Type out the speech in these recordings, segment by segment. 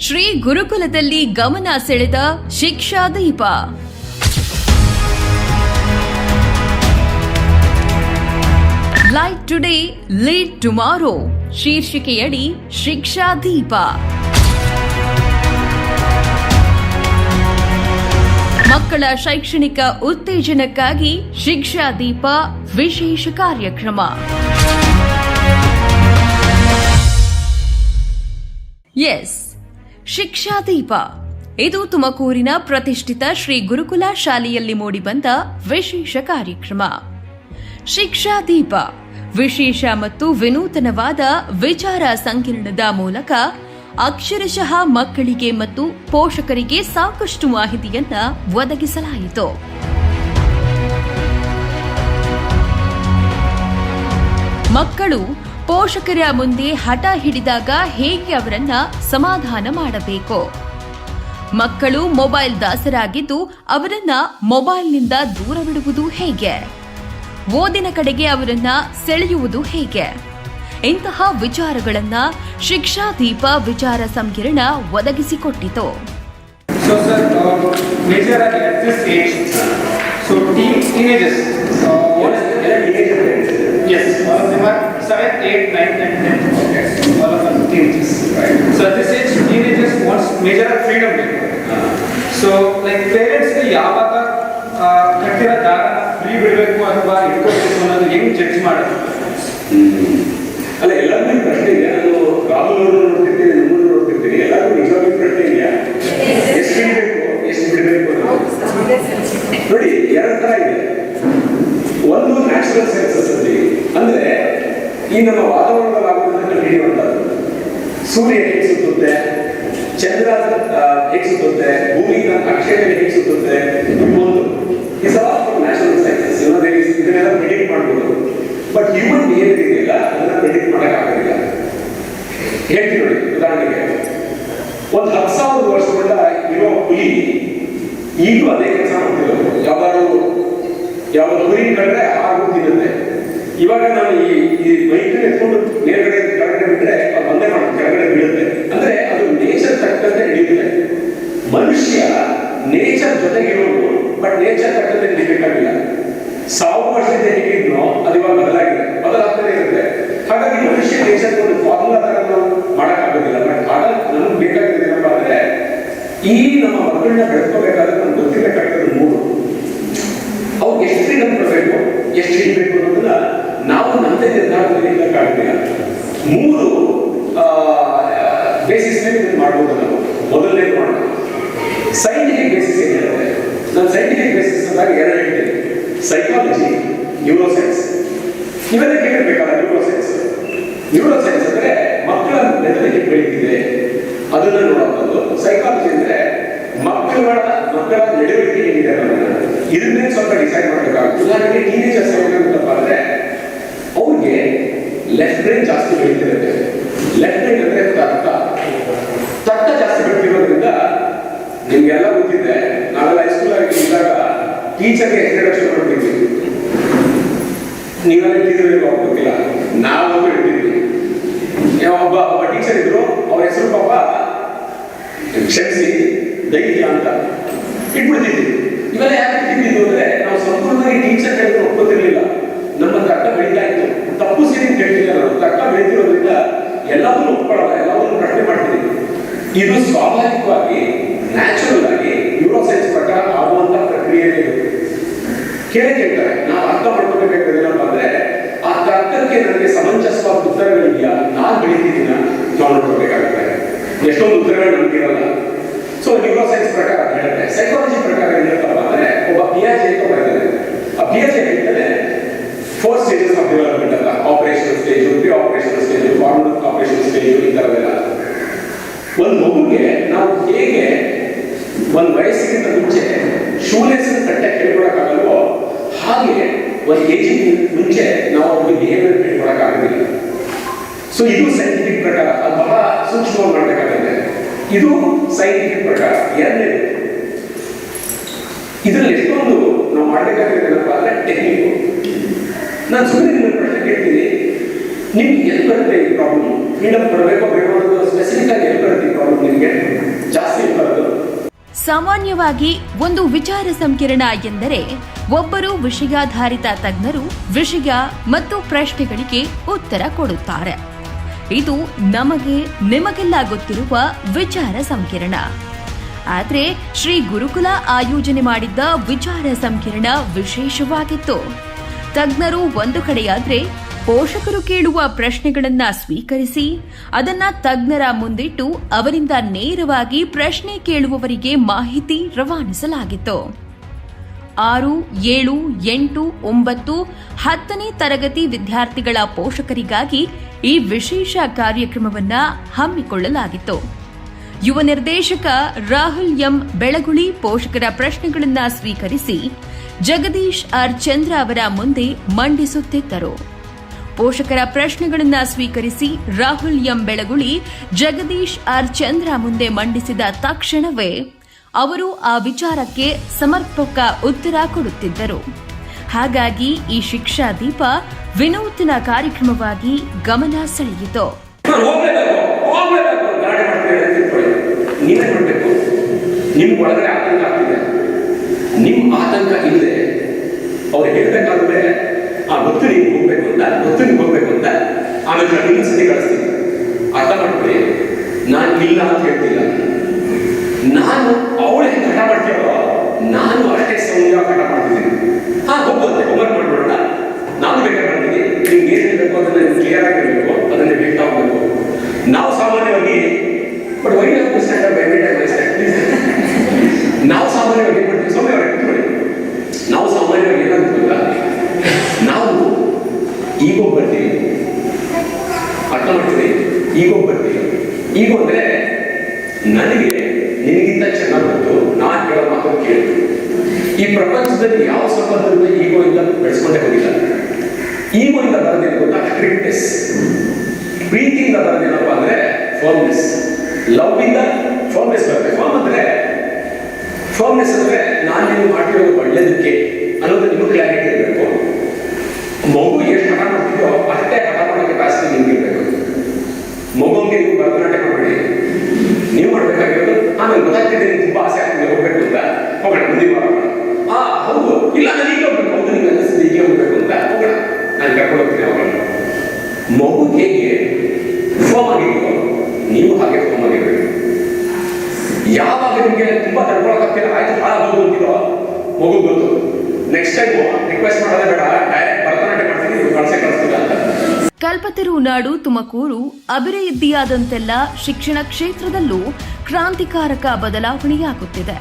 ಶ್ರೀ ಗುರುಕುಲದಲ್ಲಿ ಗಮನ ಸೆಳೆದ Shiksha Deepa. Light today lead tomorrow ಶೀರ್ಷಿಕೆಯಡಿ Shiksha Deepa. ಮಕ್ಕಳ ಶೈಕ್ಷಣಿಕ ಉತ್ತೇಜನಕ್ಕಾಗಿ ಶಿಕ್ಷಾ ದೀಪ ವಿಶೇಷ ಕಾರ್ಯಕ್ರಮ. ಎಸ್ ಶಿಕ್ಷಾ ದೀಪ. ಇದು ತುಮಕೂರಿನ ಪ್ರತಿಷ್ಠಿತ ಶ್ರೀ ಗುರುಕುಲ ಶಾಲೆಯಲ್ಲಿ ಮೂಡಿಬಂದ ವಿಶೇಷ ಕಾರ್ಯಕ್ರಮ. ಶಿಕ್ಷಾ ದೀಪ, ವಿಶೇಷ ಮತ್ತು ವಿನೂತನವಾದ ವಿಚಾರ ಸಂಕಿರಣದ ಮೂಲಕ ಅಕ್ಷರಶಃ ಮಕ್ಕಳಿಗೆ ಮತ್ತು ಪೋಷಕರಿಗೆ ಸಾಕಷ್ಟು ಮಾಹಿತಿಯನ್ನ ಒದಗಿಸಲಾಯಿತು. ಮಕ್ಕಳು ಪೋಷಕರ ಮುಂದೆ ಹಠ ಹಿಡಿದಾಗ ಹೇಗೆ ಅವರನ್ನ ಸಮಾಧಾನ ಮಾಡಬೇಕು? ಮಕ್ಕಳು ಮೊಬೈಲ್ ದಾಸರಾಗಿದ್ದು ಅವರನ್ನ ಮೊಬೈಲ್ನಿಂದ ದೂರವಿಡುವುದು ಹೇಗೆ? ಓದಿನ ಕಡೆಗೆ ಅವರನ್ನ ಸೆಳೆಯುವುದು ಹೇಗೆ? ಇಂತಹ ವಿಚಾರಗಳನ್ನ ಶಿಕ್ಷಾ ದೀಪ ವಿಚಾರ ಸಂಕಿರಣ ಒದಗಿಸಿಕೊಟ್ಟಿತು. So uh, 7, 8, 9, and 10 pockets, all of them teenagers. Right. So this age, teenagers wants major freedom. Uh-huh. So like parents ಗೆ ಯಾವಾಗ ಕಟ್ಟಿರೋ ದಾರನ ಫ್ರೀ ಬಿಡಬೇಕು ಅಥವಾ ಇಟ್ಕೋಬೇಕು ಅನ್ನೋದು ಹೆಂಗ್ ಜಡ್ಜ್ ಮಾಡೋದು ಅಲ್ಲ ಎಲ್ಲರಿಗೂ ಪ್ರಶ್ನೆ ಇದೆ ನಾನು ರಾಹುಲ್ ಅವರು ನೋಡ್ತಿರ್ತೀನಿ ನಮ್ಮನ್ನು ನೋಡ್ತಿರ್ತೀನಿ ಎಲ್ಲರಿಗೂ ನಿಜವಾಗ್ಲೂ ಪ್ರಶ್ನೆ ಇದೆಯಾ ಎಷ್ಟು ಬಿಡಬೇಕು ಎಷ್ಟು ಬಿಡಬೇಕು ನೋಡಿ ಎರಡು ತರ ಇದೆ ಒಂದು ನ್ಯಾಷನಲ್ ಸೆನ್ಸಸ್ ಅಲ್ಲಿ ಅಂದ್ರೆ ಈ ನಮ್ಮ ವಾತಾವರಣದಲ್ಲಿ ಆಗುವುದನ್ನು ಹಿಡಿಯುವಂಥದ್ದು ಸೂರ್ಯ ಹೇಗೆ ಸುತ್ತುತ್ತೆ, ಚಂದ್ರ ಹೇಗೆ ಸುತ್ತುತ್ತೆ ಭೂಮಿ ತನ್ನ ಹೇಗೆ ಒಂದು ಇಸ್ ಆಲ್ ಎಲ್ಲ ಸೈನ್ಸಸ್ ಇದನ್ನೆಲ್ಲ ಪ್ರಿಡಿಕ್ಟ್ ಮಾಡ್ಬೋದು. ಬಟ್ ಹ್ಯೂಮನ್ ಬಿಹೇವಿಯರ್ ಇದೆಯಲ್ಲ ಅದನ್ನ ಪ್ರಿಡಿಕ್ಟ್ ಮಾಡೋಕ್ಕಾಗೋದಿಲ್ಲ ಹೇಳ್ತೀನಿ ನೋಡಿ, ಉದಾಹರಣೆಗೆ, ಒಂದು ಹತ್ತು ಸಾವಿರ ವರ್ಷದಿಂದ ಇರೋ ಹುಲಿ, ಈಗಲೂ ಅದೇ ಕೆಲಸ ಮಾಡ್ತಿರೋದು. ಯಾವ್ದಾದ್ರು ಯಾವ ಹುಲಿ ಕಂಡ್ರೆ ತಿನ್ನುತ್ತೆ. ಇವಾಗ ನಾವು ಈ ಈ ವೆಹಿಕಲ್ ಎತ್ಕೊಂಡು ಮೇಲ್ಗಡೆ, ಕೆಳಗಡೆ ಬಿಟ್ಟರೆ ಅದು ಒಂದೇ ಮಾಡಿ ಕೆಳಗಡೆ ಬೀಳುತ್ತೆ. ಅಂದ್ರೆ ಅದು ನೇಚರ್ ತಕ್ಕಂತೆ ನಡೆಯುತ್ತೆ. ಮನುಷ್ಯ ನೇಚರ್ ಜೊತೆಗಿರೋದು ಬಟ್ ನೇಚರ್ ತಕ್ಕಂತೆ ನಡಿಬೇಕಾಗಿಲ್ಲ ಸಾವಿರ ವರ್ಷದಿಂದ ಹೇಗಿದ್ನೋ ಅದು ಇವಾಗ ಬದಲಾಗಿದೆ. ಬದಲಾಗ್ತಾನೆ ಇರುತ್ತೆ. ಹಾಗಾಗಿ ಮನುಷ್ಯ ನೇಚರ್ ಒಂದು ಫಾರ್ಮುಲಾ ತರ ನಾವು ಮಾಡೋಕ್ಕಾಗೋದಿಲ್ಲ. ಬಟ್ ಆಗ ನಮ್ಗೆ ಬೇಕಾಗಿರೋದು ಏನಪ್ಪಾ ಅಂದ್ರೆ ಈ ನಮ್ಮ ಮಕ್ಕಳನ್ನ ಬೆಳೆಸ್ಕೋಬೇಕಾದ್ರೆ ನಮ್ಗೆ ಗೊತ್ತಿರಬೇಕಾಗಿರೋದು ಮೂರು ಅವ್ರಿಗೆ ಎಷ್ಟು ಫ್ರೀಡಮ್ ಕೊಡಬೇಕು ಎಷ್ಟು ಹಿಡಿಬೇಕು ಅನ್ನೋದನ್ನ ನಾವು ನಮ್ಮದೇ ನಿರ್ಧಾರದಲ್ಲಿ ಇರಕ್ಕಾಗೋದಿಲ್ಲ ಮೂರು ಬೇಸಿಸ್ ಮೇಲೆ ಇದನ್ನ ಮಾಡ್ಬೋದು ನಾವು ಮೊದಲನೇದು ಮಾಡೋಣ ಸೈಂಟಿಫಿಕ್ ಬೇಸಿಸ್ ಏನು ಹೇಳುತ್ತೆ ನಾನು ಸೈಂಟಿಫಿಕ್ ಬೇಸಿಸ್ ಅಂದಾಗ ಎರಡು ಹೇಳ್ತೀನಿ ಸೈಕಾಲಜಿ ನ್ಯೂರೋಸೈನ್ಸ್ ಇವೆಲ್ಲ ಕೇಳಿರ್ಬೇಕಲ್ಲ ನ್ಯೂರೋ ಸೈನ್ಸ್ ಅಂದ್ರೆ ಮಕ್ಕಳ ಹೇಗೆ ಬೆಳೀತಿದೆ. ಅದನ್ನ ನೋಡುವಂಥದ್ದು ಸೈಕಾಲಜಿ ಅಂದ್ರೆ ಮಕ್ಕಳ ಮಕ್ಕಳ ನಡವಳಿಕೆ ಏನಿದೆ ಇದನ್ನೇ ಸ್ವಲ್ಪ ಡಿಸೈಡ್ ಮಾಡಬೇಕಾಗುತ್ತೆ. ಉದಾಹರಣೆಗೆ ಟೀನೇಜರ್ಸ್ ಏನಾಗುತ್ತಪ್ಪ ಅಂದ್ರೆ ಅವ್ರಿಗೆ ಲೆಫ್ಟ್ ಬ್ರೈನ್ ಜಾಸ್ತಿ ಬೆಳೀತಿರುತ್ತೆ. ಲೆಫ್ಟ್ ಬ್ರೈನ್ ಅಂದ್ರೆ ತಟ್ಟ ಜಾಸ್ತಿ ಬೆಳೀತಿರೋದ್ರಿಂದ ನಿಮ್ಗೆಲ್ಲ ಗೊತ್ತಿದೆ, ನಾವೆಲ್ಲ ಹೈಸ್ಕೂಲ್ ಆಗಿ ಇದ್ದಾಗ ಟೀಚರ್ಗೆ ಇಂಟ್ರಡಕ್ಷನ್ ಕೊಡ್ತೀವಿ ನೀವೆಲ್ಲ ಇಟ್ಟಿದ್ದೀರಿ ಗೊತ್ತಿಲ್ಲ. ನಾವು ಇಟ್ಟಿದ್ವಿ ಒಬ್ಬ ಒಬ್ಬ ಟೀಚರ್ ಇದ್ರು, ಅವ್ರ ಹೆಸರು ಪಾಪ ಕ್ಷಮಿಸಿ, ದೈತ್ಯ ಅಂತ ಇಟ್ಬಿಡ್ತಿದ್ವಿ. ಇವೆಲ್ಲ ಯಾಕೆ ಇಟ್ಟಿದ್ದು ಅಂದ್ರೆ ನಾವು ಸಂಪೂರ್ಣವಾಗಿ ಟೀಚರ್ ಹೇಳಿದ್ರು ಒಪ್ಪೋತಿರ್ಲಿಲ್ಲ ನಮ್ಮ ತಟ್ಟ ಬೆಳೀತಾ ತಪ್ಪು ಸೇರಿ ಅಂತ ನಾವು. ತಟ್ಟ ಬೆಳೀತಿರೋದ್ರಿಂದ ಎಲ್ಲವನ್ನೂ ಒಪ್ಕೊಳ್ಳಲ್ಲ, ಎಲ್ಲವನ್ನೂ ಪ್ರಶ್ನೆ ಮಾಡ್ತೀವಿ ಇದು ಸ್ವಾಭಾವಿಕವಾಗಿ ಕೇಳ್ತಾರೆ ನಾವು ಅರ್ಥ ಮಾಡ್ಕೋಬೇಕಾಗಿರೋದೇನಪ್ಪ ಅಂದ್ರೆ, ಆ ತರ್ಕಕ್ಕೆ ನನಗೆ ಸಮಂಜಸವಾದ ಉತ್ತರಗಳಿದೆಯಾ? ನಾನು ಬೆಳೀತಿದ್ದೀನ? ನಾವು ನೋಡ್ಕೋಬೇಕಾಗುತ್ತೆ ಎಷ್ಟೊಂದು ಉತ್ತರಗಳು ನಮ್ಗಿರಲ್ಲ ಸೊ ನ್ಯೂರೋಸೈನ್ಸ್ ಪ್ರಕಾರ ಅದ್ ಹೇಳುತ್ತೆ. ಸೈಕಾಲಜಿ ಪ್ರಕಾರ ಏನಪ್ಪ ಅಂದ್ರೆ, ಒಬ್ಬ ಪಿಯಾಜಿ ಅಂತ ಬರೆದಿದೆ ಆ ಪಿಯಾಜಿ ಹೇಳ್ತಾನೆ? ಫೋರ್ ಸ್ಟೇಜಸ್ ಆಫ್ ಡೆವಲಪ್ಮೆಂಟ್ ಅಂತ. Operation stage pre operation stage formal operation stage ಈ ಥರದೆಲ್ಲ ಒಂದು ಮಗುಗೆ ನಾವು ಹೇಗೆ, ಒಂದು ವಯಸ್ಸಿಗಿಂತ ಮುಂಚೆ ಶೂಲೆಸ್ ಕಟ್ಟೆ ಹೇಳ್ಕೊಡಕ್ಕಾಗಲ್ವೋ ಹಾಗೆ ಒಂದು ಕೆಜಿ ಮುಂಚೆ ನಾವು ಅವ್ರಿಗೆ ಬಿಹೇವಿಯರ್ ಹೇಳ್ಕೊಡಕ್ಕಾಗೋದಿಲ್ಲ ಸೊ ಇದು ಸೈಂಟಿಫಿಕ್ ಪ್ರಕಾರ ಅದು ಬಹಳ ಸೂಕ್ಷ್ಮವಾಗಿ ಮಾಡಬೇಕಾಗುತ್ತೆ ಇದು ಸೈಂಟಿಫಿಕ್ ಪ್ರಕಾರ ಎರಡನೇದು ಇದರಲ್ಲಿ ಎಷ್ಟೊಂದು ನಾವು ಮಾಡಬೇಕಾಗಿರೋದಪ್ಪ ಅಂದ್ರೆ ಟೆಕ್ನಿಕ್ ನಾನು ಸುಮ್ಮನೆ ನಿಮ್ಮ ಪ್ರಶ್ನೆ ಕೇಳ್ತೀನಿ. ನಿಮ್ಗೆ ಎಲ್ಲಿ ಬರುತ್ತೆ ಈ ಪ್ರಾಬ್ಲಮ್ ಫ್ರೀಡಮ್ ಬರಬೇಕು ಬೇಡ ಸ್ಪೆಸಿಫಿಕ್ ಆಗಿ ಎಲ್ಲಿ ಬರುತ್ತೆ ಪ್ರಾಬ್ಲಮ್ ನಿಮಗೆ ಜಾಸ್ತಿ ಬರೋದು ಸಾಮಾನ್ಯವಾಗಿ ಒಂದು ವಿಚಾರ ಸಂಕಿರಣ ಎಂದರೆ ಒಬ್ಬರು ವಿಷಯಾಧಾರಿತ ತಜ್ಞರು ವಿಷಯ ಮತ್ತು ಪ್ರಶ್ನೆಗಳಿಗೆ ಉತ್ತರ ಕೊಡುತ್ತಾರೆ. ಇದು ನಮಗೆ ನಿಮಗೆಲ್ಲ ಗೊತ್ತಿರುವ ವಿಚಾರ ಸಂಕಿರಣ. ಆದರೆ ಶ್ರೀ ಗುರುಕುಲ ಆಯೋಜನೆ ಮಾಡಿದ್ದ ವಿಚಾರ ಸಂಕಿರಣ ವಿಶೇಷವಾಗಿತ್ತು. ತಜ್ಞರು ಒಂದು ಕಡೆಯಾದ್ರೆ ಪೋಷಕರು ಕೇಳುವ ಪ್ರಶ್ನೆಗಳನ್ನ ಸ್ವೀಕರಿಸಿ, ಅದನ್ನ ತಜ್ಞರ ಮುಂದಿಟ್ಟು ಅವರಿಂದ ನೇರವಾಗಿ ಪ್ರಶ್ನೆ ಕೇಳುವವರಿಗೆ ಮಾಹಿತಿ ರವಾನಿಸಲಾಗಿತ್ತು. ಆರು, ಏಳು, ಎಂಟು, ಒಂಬತ್ತು, ಹತ್ತನೇ ತರಗತಿ ವಿದ್ಯಾರ್ಥಿಗಳ ಪೋಷಕರಿಗಾಗಿ ಈ ವಿಶೇಷ ಕಾರ್ಯಕ್ರಮವನ್ನ ಹಮ್ಮಿಕೊಳ್ಳಲಾಗಿತ್ತು. ಯುವ ನಿರ್ದೇಶಕ ರಾಹುಲ್ ಎಂ ಬೆಳಗುಳಿ ಪೋಷಕರ ಪ್ರಶ್ನೆಗಳನ್ನ ಸ್ವೀಕರಿಸಿ, ಜಗದೀಶ್ ಆರ್ ಚಂದ್ರ ಅವರ ಮುಂದೆ ಮಂಡಿಸುತ್ತಿದ್ದರು. ಪೋಷಕರ ಪ್ರಶ್ನೆಗಳನ್ನು ಸ್ವೀಕರಿಸಿ ರಾಹುಲ್ ಎಂ ಬೆಳಗುಳಿ ಜಗದೀಶ್ ಆರ್ ಚಂದ್ರ ಮುಂದೆ ಮಂಡಿಸಿದ ತಕ್ಷಣವೇ ಅವರು ಆ ವಿಚಾರಕ್ಕೆ ಸಮರ್ಪಕ ಉತ್ತರ ಕೊಡುತ್ತಿದ್ದರು. ಹಾಗಾಗಿ ಈ ಶಿಕ್ಷಾ ದೀಪ ವಿನೂತನ ಕಾರ್ಯಕ್ರಮವಾಗಿ ಗಮನ ಸೆಳೆಯಿತು. ನಾನು ಹೋಗ್ಲೇಬೇಕು ಹೋಗ್ಲೇಬೇಕು ಗಲಾಟೆ ಮಾಡ್ತೀವಿ ಅಂತ ತಿಳ್ಕೊಳ್ಳಿ. ನೀವೇ ನೋಡ್ಬೇಕು ನಿಮ್ ಒಳಗಡೆ ಆತಂಕ ಇಲ್ಲದೆ ಅವ್ರು ಹೇಳ್ಬೇಕಾದ್ರೆ ಆ ನೀವು ಹೋಗ್ಬೇಕು ಅಂತ ನೀವು ಹೋಗ್ಬೇಕು ಅಂತ ಆಮೇಲೆ ಇನ್ನೊಂದು ಸತಿ ಕಳಿಸ್ತೀನಿ. ಅರ್ಥ ಮಾಡ್ಕೊಳ್ಳಿ. ನಾನು ಇಲ್ಲ ಅಂತ ಹೇಳ್ತಿಲ್ಲ. ನಾನು ಅವಳು ಹಠ ಮಾಡ್ತೀವೋ ನಾನು ಅಷ್ಟೇ ಸೌಂದರ್ಯ ಹಠ ಮಾಡ್ತಿದ್ದೀನಿ. ಹಾ ಹೋಗ್ಬೋದು ಹೋಮ್ವರ್ಕ್ ಮಾಡ್ಬಿಡೋಣ. ನಾನು ಬೇಕಾದ್ರೆ ಮಾಡ್ತೀನಿ ನಿಮ್ಗೆ ಏನು ಬೇಕು ಅದನ್ನ ಕ್ಲಿಯರ್ ಆಗಿರಬೇಕು ಅದನ್ನ ಹೇಳ್ತಾ ಹೋಗ್ಬೇಕು ನಾವು ಸಾಮಾನ್ಯವಾಗಿ ಬಟ್ ವೈ ನಾವು ಸ್ಟ್ಯಾಂಡ್ ಎವ್ರಿ ಟೈಮ್ ನಾವು ಸಾಮಾನ್ಯವಾಗಿ ಏನ್ ಮಾಡ್ತೀವಿ ಸೌಮ್ಯ ಅವರೇ ಕೂತ್ಕೊಳ್ಳಿ ನಾವು ಸಾಮಾನ್ಯವಾಗಿ ಏನಾಗ್ತದ ನಾವು ಈಗೋ ಬರ್ತೀವಿ ಅರ್ಥ ಮಾಡ್ತೀವಿ ಈಗೋ ಬರ್ತೀವಿ ಈಗೋ ಅಂದ್ರೆ ನನಗೆ ನಿನಗಿಂತ ಚೆನ್ನಾಗಿ ಗೊತ್ತು ನಾನು ಹೇಳೋ ಮಾತು ಕೇಳು ಈ ಪ್ರಪಂಚದಲ್ಲಿ ಯಾವ ಸಂಬಂಧದಲ್ಲಿ ಈಗೋ ಇಂದ ಬೆಳೆಸ್ಕೊಂಡೇ ಹೋಗಿಲ್ಲ ಈಗೋ ಇಂದ ಸ್ಟ್ರಿಕ್ಟ್ನೆಸ್ ಪ್ರೀತಿಯಿಂದ ಬರೋದೇನಪ್ಪ ಅಂದ್ರೆ ಫೋರ್ಮ್ನೆಸ್ ಲವ್ ಇಂದ ಫೋರ್ಮ್ನೆಸ್ ಬರುತ್ತೆ ಫೋನ್ ಅಂದ್ರೆ ಫೋರ್ಮ್ನೆಸ್ ಅಂದ್ರೆ ನಾನು ನೀವು ಮಾಡಿರೋದು ಒಳ್ಳೇದಕ್ಕೆ ಅನ್ನೋದು ನಿಮಗೆ ಕ್ಲಾರಿಟಿ ಇರಬೇಕು. ಮಗು ಎಷ್ಟು ಹಠ ಮಾಡ್ತಿದ್ಯೋ ಅಷ್ಟೇ ಹಠ ಮಾಡೋ ಕೆಪಾಸಿಟಿ ನಿಮ್ಗೆ ಇರಬೇಕು. ಮಗುಗೆ ನೀವು ಭರತನಾಟ್ಯ ಮಾಡಬೇಡಿ. ನೀವು ಮಾಡ್ಬೇಕಾಗಿರೋದು ಆಮೇಲೆ ಗೊತ್ತಾಗ್ತಿದೆ ನಿಮ್ಗೆ ತುಂಬಾ ಆಸೆ ಆಗ್ತಿದೆ ಹೋಗ್ಬೇಕು ಅಂತ. ಹೋಗೋಣ ಮುಂದಿನ ವಾರ ಆ, ಹೌದು. ಇಲ್ಲ ನಾನು ಈಗ ಮಗು ಹೇಗೆ ಆಗಿರ್ಬೇಕು ನೀವು ಹಾಗೆ ಫೋಮ್ ಆಗಿರಬೇಕು ಯಾವಾಗ ನಿಮಗೆ ತುಂಬಾ ತಡ್ಕೊಳಕ್ಕಾಗ್ತಿಲ್ಲ ಆಯ್ತು, ಹಾಳಾಗೋದು ಅಂತೀರೋ, ಮಗು ಗೊತ್ತು. ನೆಕ್ಸ್ಟ್ ಟೈಮ್ ರಿಕ್ವೆಸ್ಟ್ ಮಾಡೋದೇ ಬೇಡ. ಡೈರೆಕ್ಟ್ ಭರತನಾಟ್ಯ ಮಾಡ್ತೀನಿ ಕಳ್ಸೇ ಕಳಿಸ್ತಿಲ್ಲ ಅಂತ. ಕಲ್ಪತರು, ನಾಡು, ತುಮಕೂರು ಅಭಿವೃದ್ಧಿಯಾದಂತೆಲ್ಲ ಶಿಕ್ಷಣ ಕ್ಷೇತ್ರದಲ್ಲೂ ಕ್ರಾಂತಿಕಾರಕ ಬದಲಾವಣೆಯಾಗುತ್ತಿದೆ.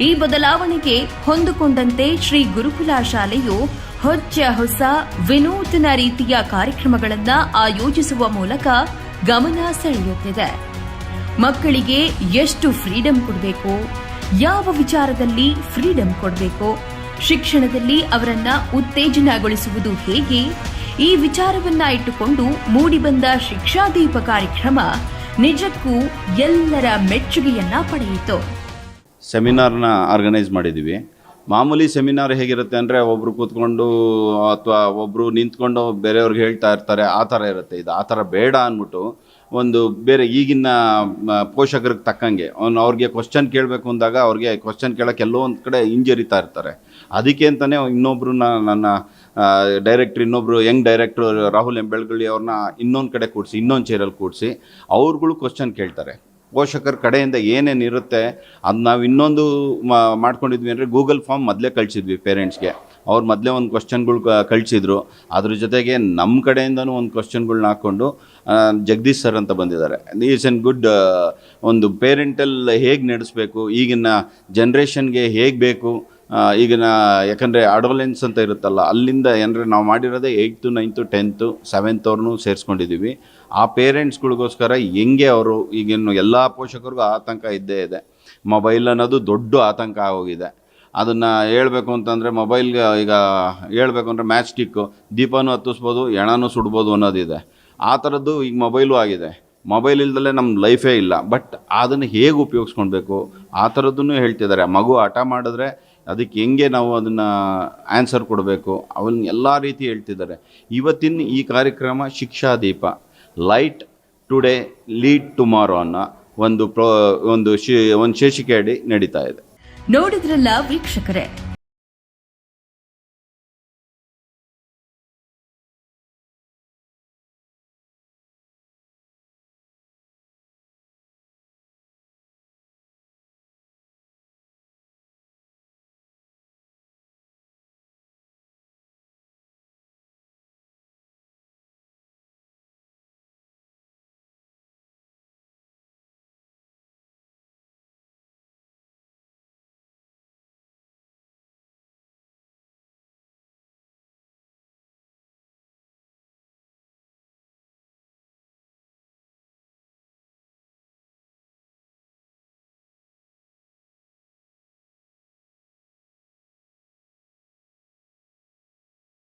ಈ ಬದಲಾವಣೆಗೆ ಹೊಂದಿಕೊಂಡಂತೆ ಶ್ರೀ ಗುರುಕುಲ ಶಾಲೆಯು ಹೊಚ್ಚ ಹೊಸ ವಿನೂತನ ರೀತಿಯ ಕಾರ್ಯಕ್ರಮಗಳನ್ನು ಆಯೋಜಿಸುವ ಮೂಲಕ ಗಮನ ಸೆಳೆಯುತ್ತಿದೆ. ಮಕ್ಕಳಿಗೆ ಎಷ್ಟು ಫ್ರೀಡಂ ಕೊಡಬೇಕು? ಯಾವ ವಿಚಾರದಲ್ಲಿ ಫ್ರೀಡಂ ಕೊಡಬೇಕು? ಶಿಕ್ಷಣದಲ್ಲಿ ಅವರನ್ನ ಉತ್ತೇಜನಗೊಳಿಸುವುದು ಹೇಗೆ? ಈ ವಿಚಾರವನ್ನ ಇಟ್ಟುಕೊಂಡು ಮೂಡಿಬಂದ ಶಿಕ್ಷಾದೀಪ ಕಾರ್ಯಕ್ರಮ ನಿಜಕ್ಕೂ ಎಲ್ಲರ ಮೆಚ್ಚುಗೆಯನ್ನ ಪಡೆಯಿತು. ಸೆಮಿನಾರ್ನ ಆರ್ಗನೈಸ್ ಮಾಡಿದ್ದೀವಿ ಮಾಮೂಲಿ ಸೆಮಿನಾರ್ ಹೇಗಿರುತ್ತೆ ಅಂದರೆ ಒಬ್ಬರು ಕೂತ್ಕೊಂಡು ಅಥವಾ ಒಬ್ಬರು ನಿಂತ್ಕೊಂಡು ಬೇರೆಯವ್ರಿಗೆ ಹೇಳ್ತಾ ಇರ್ತಾರೆ, ಆ ಥರ ಇರುತ್ತೆ. ಇದು ಆ ಥರ ಬೇಡ ಅಂದ್ಬಿಟ್ಟು ಒಂದು ಬೇರೆ ಈಗಿನ ಪೋಷಕರಿಗೆ ತಕ್ಕಂಗೆ, ಅವ್ನು ಅವ್ರಿಗೆ ಕ್ವಶನ್ ಕೇಳಬೇಕು ಅಂದಾಗ ಅವ್ರಿಗೆ ಕ್ವಶನ್ ಕೇಳೋಕ್ಕೆ ಒಂದು ಕಡೆ ಹಿಂಜರಿತಾ ಇರ್ತಾರೆ. ಅದಕ್ಕೆ ಅಂತಲೇ ಇನ್ನೊಬ್ಬರು ನನ್ನ ಡೈರೆಕ್ಟ್ರ್ ಇನ್ನೊಬ್ಬರು young director Rahul M Belagalli ಅವ್ರನ್ನ ಇನ್ನೊಂದು ಕಡೆ ಕೂಡಿಸಿ, ಇನ್ನೊಂದು ಚೇರಲ್ಲಿ ಕೂಡಿಸಿ, ಅವ್ರುಗಳು ಕ್ವಶನ್ ಕೇಳ್ತಾರೆ. ಪೋಷಕರ ಕಡೆಯಿಂದ ಏನೇನಿರುತ್ತೆ ಅದು ನಾವು ಇನ್ನೊಂದು ಮಾಡ್ಕೊಂಡಿದ್ವಿ ಅಂದರೆ ಗೂಗಲ್ ಫಾರ್ಮ್ ಮೊದಲೇ ಕಳಿಸಿದ್ವಿ ಪೇರೆಂಟ್ಸ್ಗೆ. ಅವ್ರು ಮೊದಲೇ ಒಂದು ಕ್ವಶನ್ಗಳು ಕಳಿಸಿದ್ರು. ಅದ್ರ ಜೊತೆಗೆ ನಮ್ಮ ಕಡೆಯಿಂದನೂ ಒಂದು ಕ್ವಶನ್ಗಳ್ನ ಹಾಕ್ಕೊಂಡು ಜಗದೀಶ್ ಸರ್ ಅಂತ ಬಂದಿದ್ದಾರೆ. ಈಸ್ ಎನ್ ಗುಡ್ ಒಂದು ಪೇರೆಂಟಲ್ ಹೇಗೆ ನಡೆಸಬೇಕು, ಈಗಿನ ಜನ್ರೇಷನ್ಗೆ ಹೇಗೆ ಬೇಕು ಈಗಿನ ಯಾಕಂದರೆ ಅಡೋಲೆನ್ಸ್ ಅಂತ ಇರುತ್ತಲ್ಲ, ಅಲ್ಲಿಂದ ಏನಂದರೆ ನಾವು ಮಾಡಿರೋದೇ ಏಯ್ತು ನೈನ್ತು ಟೆಂತು ಸೆವೆಂತ್ ಅವ್ರನ್ನೂ ಸೇರಿಸ್ಕೊಂಡಿದ್ದೀವಿ ಆ ಪೇರೆಂಟ್ಸ್ಗಳಿಗೋಸ್ಕರ ಹೆಂಗೆ ಅವರು ಈಗಿನ ಎಲ್ಲ ಪೋಷಕರಿಗೂ ಆತಂಕ ಇದ್ದೇ ಇದೆ. ಮೊಬೈಲ್ ಅನ್ನೋದು ದೊಡ್ಡ ಆತಂಕ ಆಗೋಗಿದೆ. ಅದನ್ನು ಹೇಳಬೇಕು ಅಂತಂದರೆ ಮೊಬೈಲ್ಗೆ ಈಗ ಹೇಳಬೇಕು ಅಂದರೆ ಮ್ಯಾಚ್ ಸ್ಟಿಕ್ಕು ದೀಪನೂ ಹತ್ತಿಸ್ಬೋದು ಎಣನೂ ಸುಡ್ಬೋದು ಅನ್ನೋದಿದೆ. ಆ ಥರದ್ದು ಈಗ ಮೊಬೈಲು ಆಗಿದೆ. ಮೊಬೈಲ್ ಇಲ್ದಲೆ ನಮ್ಮ ಲೈಫೇ ಇಲ್ಲ. ಬಟ್ ಅದನ್ನು ಹೇಗೆ ಉಪಯೋಗಿಸ್ಕೊಳ್ಬೇಕು? ಆ ಥರದ್ದನ್ನು ಹೇಳ್ತಿದ್ದಾರೆ. ಮಗು ಹಠ ಮಾಡಿದ್ರೆ ಅದಕ್ಕೆ ಹೆಂಗೆ ನಾವು ಅದನ್ನು ಆನ್ಸರ್ ಕೊಡಬೇಕು? ಅವನ್ನ ಎಲ್ಲ ರೀತಿ ಹೇಳ್ತಿದ್ದಾರೆ. ಇವತ್ತಿನ ಈ ಕಾರ್ಯಕ್ರಮ Shiksha Deepa. Light today lead tomorrow ಅನ್ನೋ ಒಂದು ಪ್ರೊ ಒಂದು ಶಿ, ಒಂದು ಶೀರ್ಷಿಕೆ ಅಡಿ ನಡೀತಾ ಇದೆ. ನೋಡಿದ್ರಲ್ಲ ವೀಕ್ಷಕರೇ